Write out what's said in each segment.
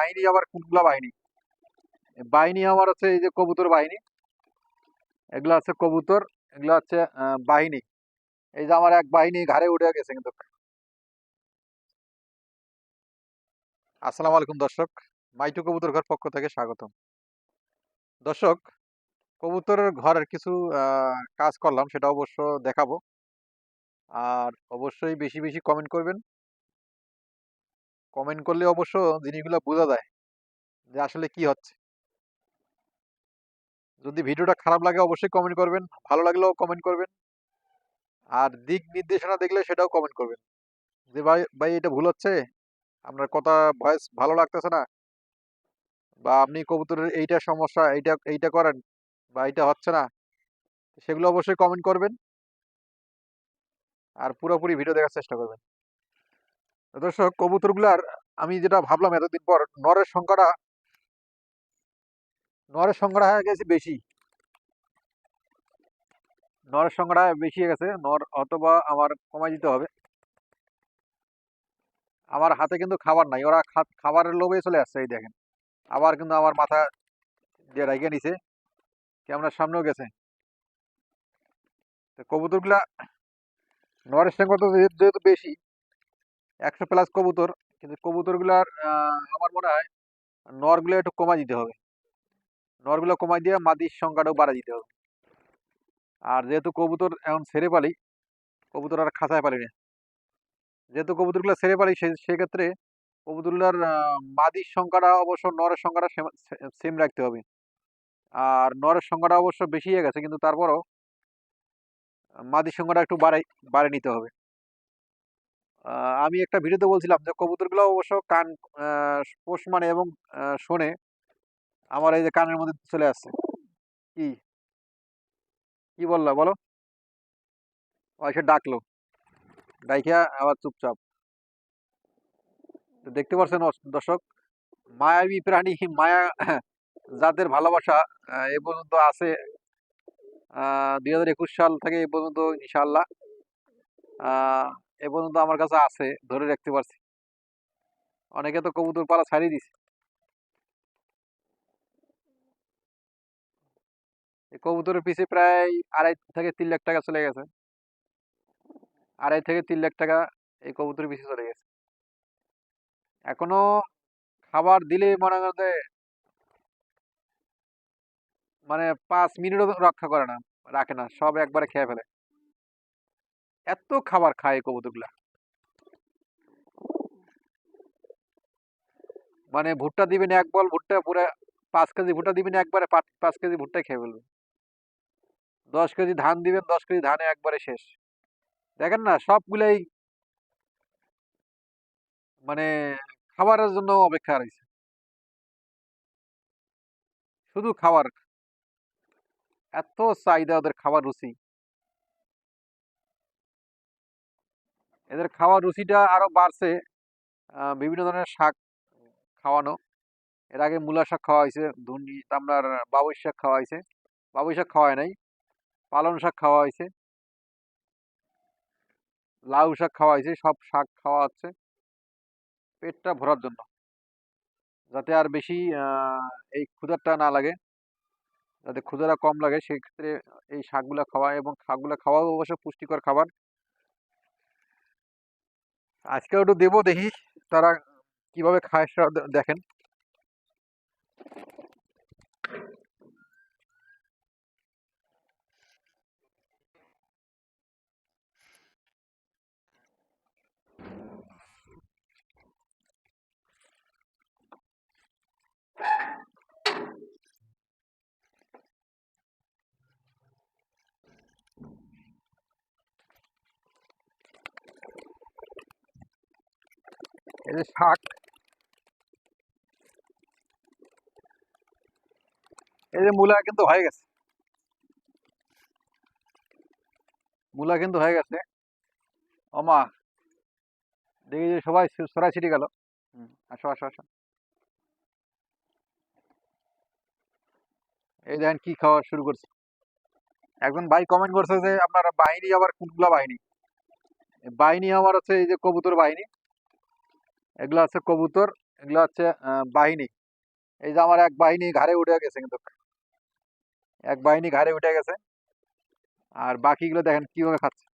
বাহিনী আবার কোনগুলা বাহিনী? বাহিনী আমার হচ্ছে এই যে কবুতর বাহিনী। এগুলো হচ্ছে কবুতর, এগুলো হচ্ছে বাহিনী। এই যে আমার এক বাহিনী ঘাড়ে উঠে গেছে কিন্তু। আসসালামু আলাইকুম দর্শক, মাইটু কবুতর ঘর পক্ষ থেকে স্বাগতম। দর্শক, কবুতরের ঘরের কিছু কাজ করলাম, সেটা অবশ্য দেখাবো। আর অবশ্যই বেশি বেশি কমেন্ট করবেন। কমেন্ট করলে অবশ্য জিনিসগুলো বোঝা যায় যে আসলে কি হচ্ছে। যদি ভিডিওটা খারাপ লাগে অবশ্যই কমেন্ট করবেন, ভালো লাগলেও কমেন্ট করবেন। আর দিক নির্দেশনা দেখলে সেটাও কমেন্ট করবেন। যে ভাই ভাই এটা ভুল হচ্ছে, আপনার কথা ভয়েস ভালো লাগতেছে না, বা আপনি কবুতরের এইটা সমস্যা, এইটা এইটা করেন, বা এইটা হচ্ছে না, সেগুলো অবশ্যই কমেন্ট করবেন। আর পুরোপুরি ভিডিও দেখার চেষ্টা করবেন। দর্শক, কবুতরগুলার আমি যেটা ভাবলাম এতদিন পর, নরের সংখ্যাটা নরের সংখ্যাটা হয়ে গেছে বেশি। নরের সংখ্যাটা বেশি হয়ে গেছে, নর অথবা আমার কমাই দিতে হবে। আমার হাতে কিন্তু খাবার নাই, ওরা খাবারের লোভে চলে আসছে, এই দেখেন। আবার কিন্তু আমার মাথা দিয়ে রাইখে নিছে ক্যামেরার সামনেও গেছে। তো কবুতরগুলা, নরের সংখ্যা তো যেহেতু বেশি একশো প্লাস কবুতর, কিন্তু কবুতরগুলার আমার মনে হয় নরগুলো একটু কমাই দিতে হবে। নরগুলো কমাই দিয়ে মাদির সংখ্যাটাও বাড়াই দিতে হবে। আর যেহেতু কবুতর এখন ছেড়ে পালি, কবুতর আর খাঁচায় পালি না যেহেতু কবুতরগুলো ছেড়ে পালি, সে, সেক্ষেত্রে কবুতরগুলোর মাদির সংখ্যাটা অবশ্য নরের সংখ্যাটা সেম রাখতে হবে। আর নরের সংখ্যাটা অবশ্য বেশি হয়ে গেছে, কিন্তু তারপরও মাদির সংখ্যাটা একটু বাড়াই বাড়ে নিতে হবে। আমি একটা ভিডিওতে বলছিলাম যে, কবুতরগুলো অবশ্য কান পোষ মানে এবং শোনে। আমার এই যে কানের মধ্যে চলে আসছে। কি? কি বললা বলো? এসে ডাকলো। ডাইকা আবার চুপচাপ। দেখতে পাচ্ছেন দর্শক, মায়াবী প্রাণী, মায়া যাদের ভালোবাসা এ পর্যন্ত আছে। দুই হাজার একুশ সাল থেকে এ পর্যন্ত ইনশাল্লাহ এ পর্যন্ত আমার কাছে আছে, ধরে রাখতে পারছি। অনেকে তো কবুতর পালা ছাড়িয়ে দিছে কবুতরের পিছে প্রায় আড়াই থেকে তিন লাখ টাকা চলে গেছে। আড়াই থেকে তিন লাখ টাকা এই কবুতরের পিছে চলে গেছে। এখনও খাবার দিলে মনে করেন যে মানে পাঁচ মিনিটও রক্ষা করে না, রাখে না, সব একবারে খেয়ে ফেলে। এত খাবার খায় কবুতরগুলা। মানে ভুট্টা দিবেন এক বল ভুট্টা পুরো পাঁচ কেজি ভুট্টা দিবেন একবারে পাঁচ- কেজি ভুট্টা খেয়ে ফেলবে দশ কেজি ধান দিবেন, দশ কেজি ধানে একবারে শেষ। দেখেন না, সবগুলাই মানে খাবারের জন্য অপেক্ষা রয়েছে। শুধু খাবার। এত চাহিদা ওদের খাবার রুচি। এদের খাওয়ার রুচিটা আরও বাড়ছে। বিভিন্ন ধরনের শাক খাওয়ানো। এর আগে মূলা শাক খাওয়া হয়েছে ধুনি আপনার বাবুই শাক খাওয়া হয়েছে। বাবুই শাক খাওয়ায় নাই, পালং শাক খাওয়া হয়েছে। লাউ শাক খাওয়া হয়েছে, সব শাক খাওয়া হচ্ছে। পেটটা ভরার জন্য। যাতে আর বেশি এই ক্ষুধাটা না লাগে। যাতে ক্ষুধাটা কম লাগে, সেক্ষেত্রে এই শাকগুলা খাওয়া এবং শাকগুলা খাওয়াও অবশ্য পুষ্টিকর খাবার। আজকে একটু দেবো দেখি তারা কীভাবে খায় সেটা দেখেন। এই যে শাক এই যে মূলা কিন্তু হয়ে গেছে। মূলা কিন্তু হয়ে গেছে। ওমা, দেখি যে সবাই ছড়াই ছিটি গেল। আসো আসো আসো। এই দেখেন কি খাওয়া শুরু করছে। একজন ভাই কমেন্ট করছে যে, আপনার বাহিনী আবার কোনগুলা বাহিনী? বাহিনী আমার হচ্ছে এই যে কবুতর বাহিনী। এগুলো আছে কবুতর, এগুলো হচ্ছে বাহিনী। এই যে আমার এক বাহিনী ঘাড়ে উঠে গেছে কিন্তু। এক বাহিনী ঘাড়ে উঠে গেছে। আর বাকিগুলো দেখেন কীভাবে খাচ্ছে।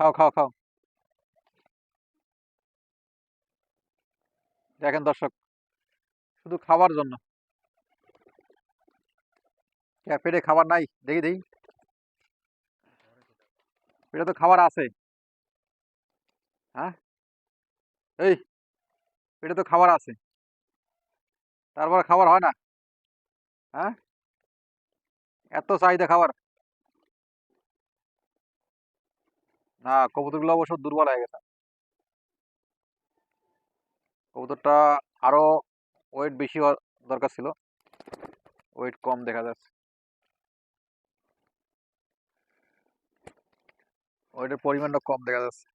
খাও খাও খাও। দেখেন দর্শক, শুধু খাবার জন্য। পেটে খাবার নাই, দেখি দেখি। পেটে তো খাবার আছে। হ্যাঁ? এই, এটা তো খাবার আছে। তারপর খাবার হয় না। হ্যাঁ? এত চাহিদা খাবার। না, কবুতরগুলো অবশ্য দুর্বল হয়ে গেছে। কবুতরটা আরও ওয়েট বেশি হওয়ার দরকার ছিল। ওয়েট কম দেখা যাচ্ছে। ওয়েটের পরিমাণটা কম দেখা যাচ্ছে।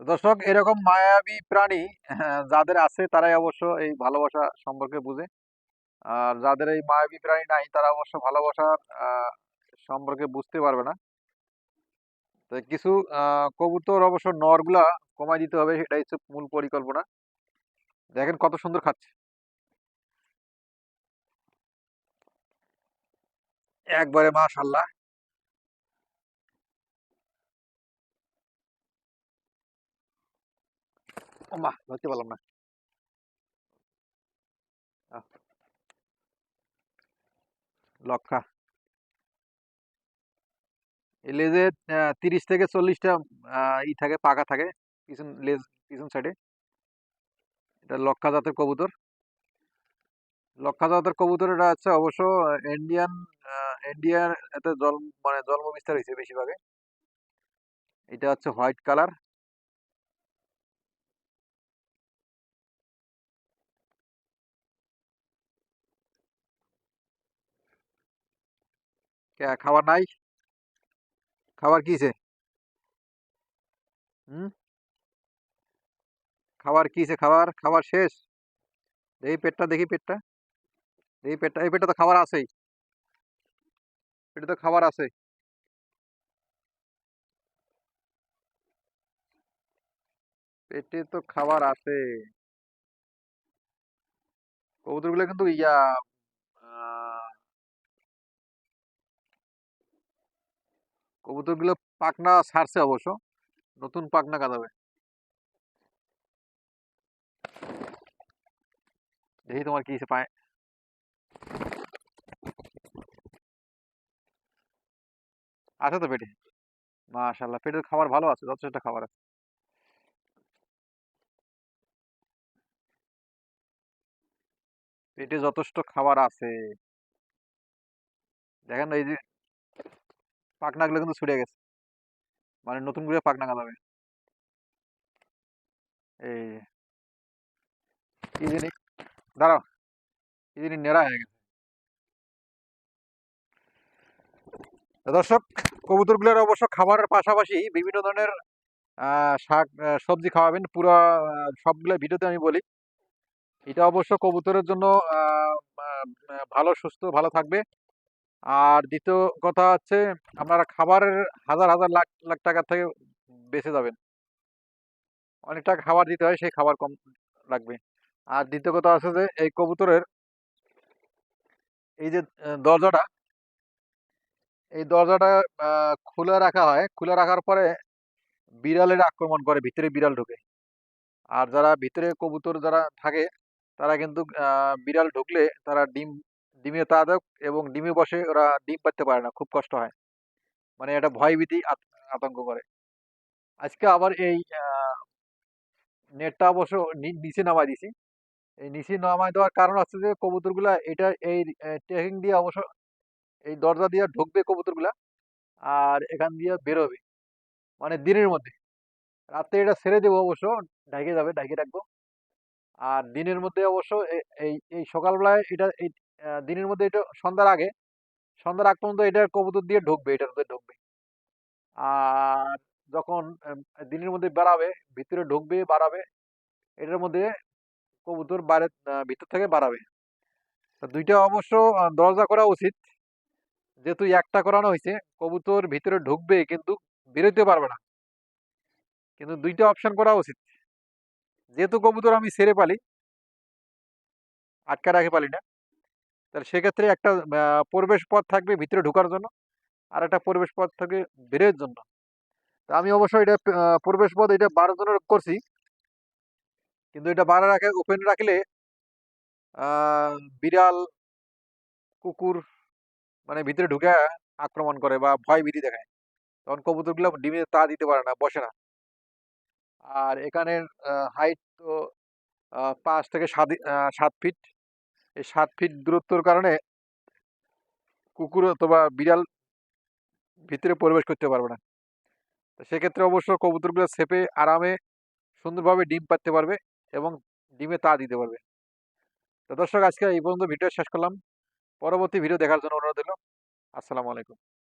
দর্শক এরকম মায়াবী প্রাণী হ্যাঁ, যাদের আছে তারাই অবশ্য এই ভালোবাসা সম্পর্কে বুঝে। আর যাদের এই মায়াবী প্রাণী নাই তারা অবশ্য ভালোবাসার সম্পর্কে বুঝতে পারবে না। তো কিছু কবুতর অবশ্য নরগুলা কমাই দিতে হবে সেটাই হচ্ছে মূল পরিকল্পনা। দেখেন কত সুন্দর খাচ্ছে। একবারে মাশাল্লাহ। ও মা ধরতে পারলাম না। লক্ষা। এই লেজে তিরিশ থেকে চল্লিশটা ই থাকে পাকা থাকে, পিছন লেজ, পিছন সাইডে এটা লক্ষা জাতের কবুতর। লক্ষা জাতের কবুতর এটা হচ্ছে অবশ্য ইন্ডিয়ান ইন্ডিয়ার এতে জন্ম মানে জন্ম বিস্তার হয়েছে বেশিরভাগে। এটা হচ্ছে হোয়াইট কালার। খাবার নাই? খাবার কিছে খাবার কিছে খাবার? খাবার শেষ? দেখি পেটটা দেখি পেটটা। দেখি পেটটা, এই পেটটা তো খাবার আছেই। পেটে তো খাবার আছে পেটে তো খাবার আছে। কবুতরগুলো কিন্তু ইয়া কবুতরগুলো পাখনা ছাড়ছে অবশ্য। নতুন পাখনা কাঁদাবে। দেখি তোমার কি পায়। আছে তো পেটে? মাশাল্লাহ পেটের খাবার ভালো আছে, যথেষ্ট খাবার আছে। পেটে যথেষ্ট খাবার আছে। দেখেন এই যে পাখনাগুলো কিন্তু ছুটে গেছে। মানে নতুন করে পাখনা কাঁদাবে এই কি জিনিস দাঁড়াও। কি জিনিস নেড়া হয়ে গেছে। দর্শক, কবুতরগুলোর অবশ্য খাবারের পাশাপাশি বিভিন্ন ধরনের শাক সবজি খাওয়াবেন। পুরো, সবগুলো ভিডিওতে আমি বলি। এটা অবশ্য কবুতরের জন্য ভালো, সুস্থ, ভালো থাকবে। আর দ্বিতীয় কথা হচ্ছে, আপনারা খাবারের হাজার হাজার লাখ লাখ টাকা থেকে বেঁচে যাবেন। অনেক টাকা খাবার দিতে হয়, সেই খাবার কম লাগবে। আর দ্বিতীয় কথা আছে যে, এই কবুতরের এই যে দরজাটা, এই দরজাটা খোলা রাখা হয়। খোলা রাখার পরে বিড়ালের আক্রমণ করে, ভিতরে বিড়াল ঢুকে। আর যারা ভিতরে কবুতর যারা থাকে, তারা কিন্তু বিড়াল ঢুকলে তারা ডিম ডিমে তা এবং ডিমে বসে ওরা ডিম পাড়তে পারে না, খুব কষ্ট হয়। মানে এটা ভয়ভীতি আত- আতঙ্ক করে। আজকে আবার এই নেটটা অবশ্য নিচে নামাই দিছি। এই নিচে নামাই দেওয়ার কারণ হচ্ছে যে কবুতরগুলা এটা, এই ট্রেকিং দিয়ে অবশ্য এই দরজা দিয়ে ঢুকবে কবুতরগুলা আর এখান দিয়ে বেরোবে। মানে দিনের মধ্যে। রাতে এটা ছেড়ে দেবো অবশ্য ঢাকে যাবে ঢাকে রাখব। আর দিনের মধ্যে অবশ্য এই এই সকালবেলায় এটা দিনের মধ্যে এটা সন্ধ্যার আগে। সন্ধ্যার আগ পর্যন্ত এটা কবুতর দিয়ে ঢুকবে, এটার মধ্যে ঢুকবে। আর যখন দিনের মধ্যে বেড়াবে, ভিতরে ঢুকবে, বাড়াবে, এটার মধ্যে কবুতর বাইরে ভিতর থেকে বাড়াবে। দুইটা অবশ্য দরজা করা উচিত। যেহেতু একটা করানো হয়েছে, কবুতর ভিতরে ঢুকবে কিন্তু বেরোতে পারবে না। কিন্তু দুইটা অপশন করা উচিত। যেহেতু কবুতর আমি ছেড়ে পালি আটকা রাখে পালি না তাহলে সেক্ষেত্রে একটা প্রবেশ পথ থাকবে ভিতরে ঢোকার জন্য আর একটা প্রবেশ পথ থাকবে বেরোয়ের জন্য। তা আমি অবশ্যই এটা প্রবেশ পথ এটা বারো জনের করছি। কিন্তু এটা বারো রাখে, ওপেন রাখলে বিড়াল, কুকুর মানে ভিতরে ঢুকে আক্রমণ করে বা ভয় ভীতি দেখায়। তখন কবুতরগুলো ডিমে তা দিতে পারে না, বসে না। আর এখানের হাইট তো পাঁচ থেকে সাত সাত ফিট এই সাত ফিট দূরত্বর কারণে কুকুর অথবা বিড়াল ভিতরে প্রবেশ করতে পারবে না। তো সেক্ষেত্রে অবশ্য কবুতরগুলো চেপে আরামে সুন্দরভাবে ডিম পাততে পারবে এবং ডিমে তা দিতে পারবে। তো দর্শক, আজকে এই পর্যন্ত ভিডিও শেষ করলাম। পরবর্তী ভিডিও দেখার জন্য অনুরোধ দিল আসসালামু আলাইকুম।